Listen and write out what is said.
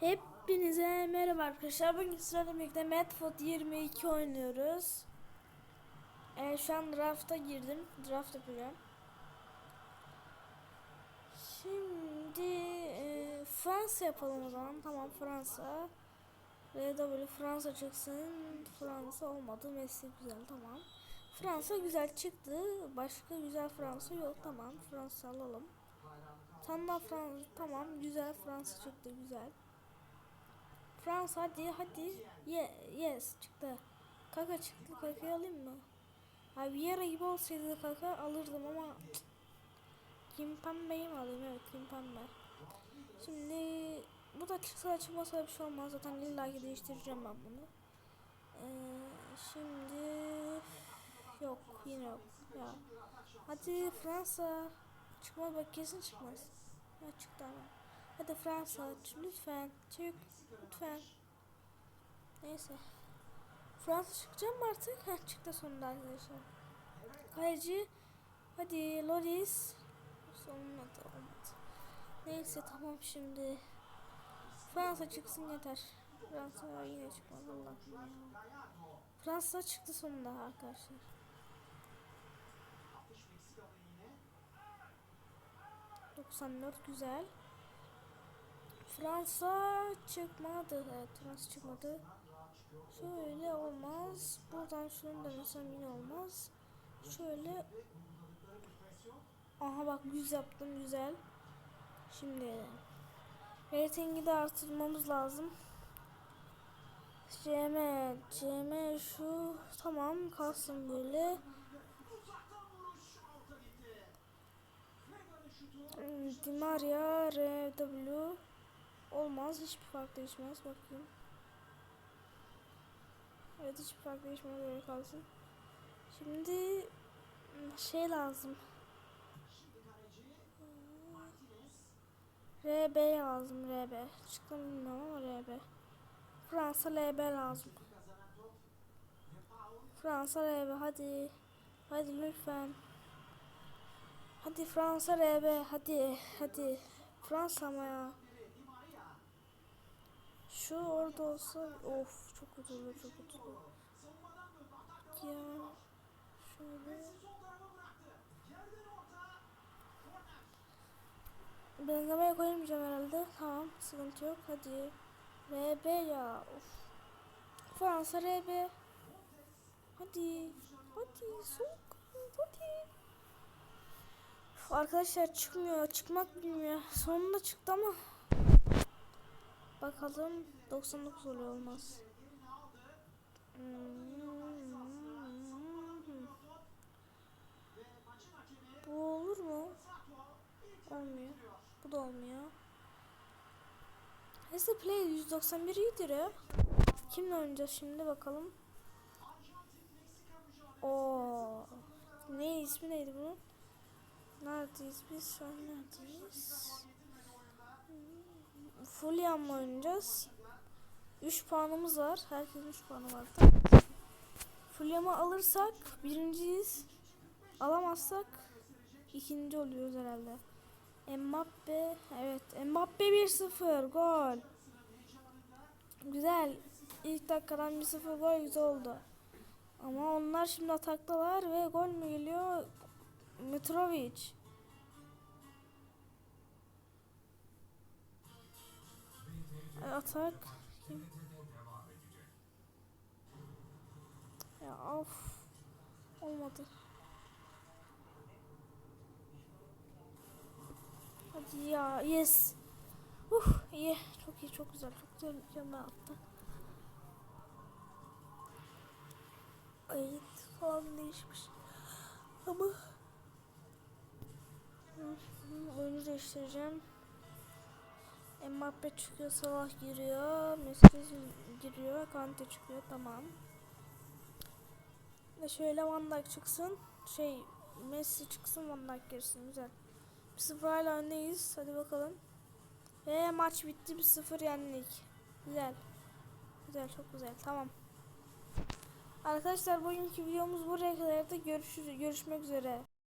Hepinize merhaba arkadaşlar. Bugün sizlerle birlikte Medford 22 oynuyoruz. Ee, şu an draft'a girdim. Draft yapacağım. Şimdi e, Fransa yapalım o zaman. Tamam Fransa. RW Fransa çıksın. Fransa olmadı. Messi güzel tamam. Fransa güzel çıktı. Başka güzel Fransa yok. Tamam Fransa alalım. Tamam Fransa tamam güzel Fransa çıktı güzel. Fransa hadi hadi. Ye, yes çıktı. Kaka çıktı. Kaka'yı alayım mı? Abi Vieira gibi olsaydı kaka alırdım ama cık. Kimpembe'yi mi alayım? Evet Kimpembe. Şimdi bu da çıksa çıkmasa bir şey olmaz. Zaten illa ki değiştireceğim ben bunu. Ee, şimdi yok yine yok. Ya. Hadi Fransa. Çıkmaz bak kesin çıkmaz. Ya çıktı ama. Hadi Fransa lütfen çık lütfen. Neyse. Fransa çıkacağım artık? Heh çıktı sonunda arkadaşlar. Kaleci hadi Loris. Sonunda da olmadı. Neyse tamam şimdi. Fransa çıksın yeter. Fransa yine çıkmaz Allah'ım ya. Fransa çıktı sonunda arkadaşlar. ...94 güzel. Fransa çıkmadı. Evet Fransa çıkmadı. Şöyle olmaz. Buradan şunu denesem yine olmaz. Şöyle. Aha bak 100 yaptım güzel. Şimdi ratingi de artırmamız lazım. CM, CM şu tamam kalsın böyle. Di Maria, RW olmaz. Hiçbir fark değişmez. Bakayım. Evet hiçbir fark değişmez. Böyle kalsın. Şimdi hmm, şey lazım. RB lazım RB. Çıktı mı bilmiyorum ama RB. Fransa LB lazım. Fransa RB hadi. Hadi lütfen. Hadi Fransa RB hadi hadi. Fransa ama ya. Şu orada olsa of çok olur çok olur. Ya şöyle. Benzemeye koyamayacağım herhalde. Tamam sıkıntı yok hadi. RB ya of. Fransa RB. Hadi. Hadi soğuk. Hadi. Arkadaşlar çıkmıyor. Çıkmak bilmiyor. Sonunda çıktı ama. Bakalım 99 oluyor olmaz. Hmm. Bu olur mu? Olmuyor. Bu da olmuyor. Neyse play 191 iyidir ya. Kimle oynayacağız şimdi bakalım. Oo. Ne ismi neydi bunun? Neredeyiz biz? Şu an neredeyiz? Fulyan mı oynayacağız? 3 puanımız var. Herkesin 3 puanı var. Fulyam'ı alırsak birinciyiz. Alamazsak ikinci oluyoruz herhalde. Mbappe evet Mbappe 1-0 gol. Güzel. İlk dakikadan 1-0 gol güzel oldu. Ama onlar şimdi ataktalar ve gol mü geliyor? Mitrovic. Atak. Kim? Ya of. Olmadı. Hadi ya yes. Uh iyi çok iyi çok güzel çok güzel mükemmel attı. Ayıt falan değişmiş. Ama oyunu değiştireceğim. Mbappe çıkıyor, Salah giriyor, Messi giriyor, Kante çıkıyor tamam. Ve şöyle Van Dijk çıksın, şey Messi çıksın, Van Dijk girsin güzel. 1-0 hala öndeyiz. Hadi bakalım. Ve maç bitti. 1-0 yendik. Güzel. Güzel çok güzel. Tamam. Arkadaşlar bugünkü videomuz buraya kadar da görüşürüz. Görüşmek üzere.